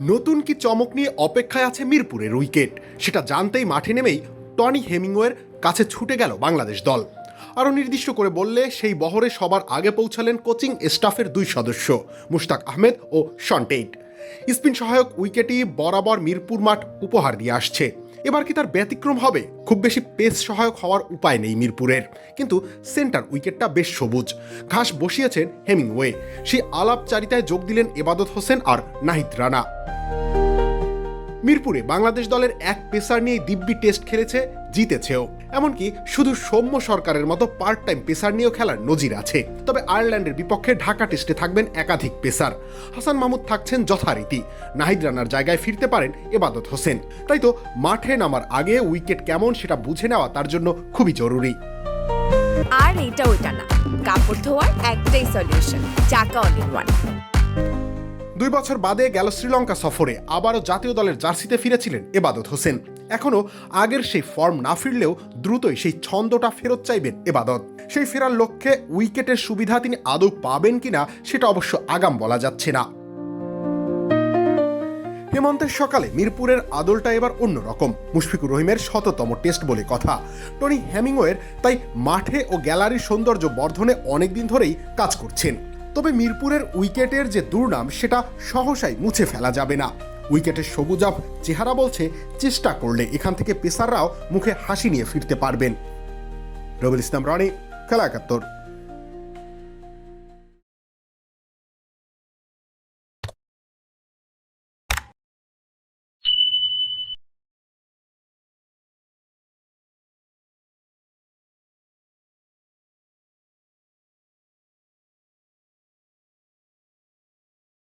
নতুন কি চমক নিয়ে অপেক্ষায় আছে মিরপুরের উইকেট সেটা জানতেই মাঠে নেমেই টনি হেমিংওয়ের কাছে ছুটে গেল বাংলাদেশ দল। আরও নির্দিষ্ট করে বললে, সেই বহরে সবার আগে পৌঁছালেন কোচিং স্টাফের দুই সদস্য, মুশতাক আহমেদ ও শনটেইট স্পিন সহায়ক উইকেটই বরাবর মিরপুর মাঠ উপহার দিয়ে আসছে। এবার কি তার ব্যতিক্রম হবে? খুব বেশি পেস সহায়ক হওয়ার উপায় নেই মিরপুরের। কিন্তু সেন্টার উইকেটটা বেশ সবুজ। ঘাস বসিয়েছেন হেমিংওয়ে সেই আলাপচারিতায় যোগ দিলেন এবাদত হোসেন আর নাহিদ রানা। মিরপুরে বাংলাদেশ দলের এক পেসার নিয়ে দিব্যি টেস্ট খেলেছে, জিতেছেও। এমনকি শুধু সৌম্য সরকারের মতো পার্ট টাইম পেসার নিয়েও খেলার নজির আছে। তবে আয়ারল্যান্ডের বিপক্ষে ঢাকা টেস্টে থাকবেন একাধিক পেসার। হাসান মাহমুদ থাকছেন যথারীতি। নাহিদ রানার জায়গায় ফিরতে পারেন এবাদত হোসেন। তাই তো মাঠে নামার আগে উইকেট কেমন সেটা বুঝে নেওয়া তার জন্য খুবই জরুরি। আর এটা ওইটা না। কাপড় ধোয়ার একটাই সলিউশন চাকা অল ওয়ান দুই বছর বাদে গেল শ্রীলঙ্কা সফরে আবারও জাতীয় দলের জার্সিতে ফিরেছিলেন এবাদত হোসেন। এখনও আগের সেই ফর্ম না ফিরলেও দ্রুতই সেই ছন্দটা ফেরত চাইবেন এবাদত। সেই ফেরার লক্ষ্যে উইকেটের সুবিধা তিনি আদৌ পাবেন কিনা সেটা অবশ্য আগাম বলা যাচ্ছে না। হেমন্তের সকালে মিরপুরের আদলটা এবার অন্যরকম, মুশফিকুর রহিমের শততম টেস্ট বলে কথা। টনি হ্যামিংওয়ের তাই মাঠে ও গ্যালারির সৌন্দর্য বর্ধনে অনেকদিন ধরেই কাজ করছেন। তবে মিরপুরের উইকেটের যে দুর্নাম, সেটা সহসাই মুছে ফেলা যাবে না। উইকেটের সবুজাভ চেহারা বলছে, চেষ্টা করলে এখান থেকে পেসাররাও মুখে হাসি নিয়ে ফিরতে পারবেন। রবিল ইসলাম রনি, খেলা একাত্তর।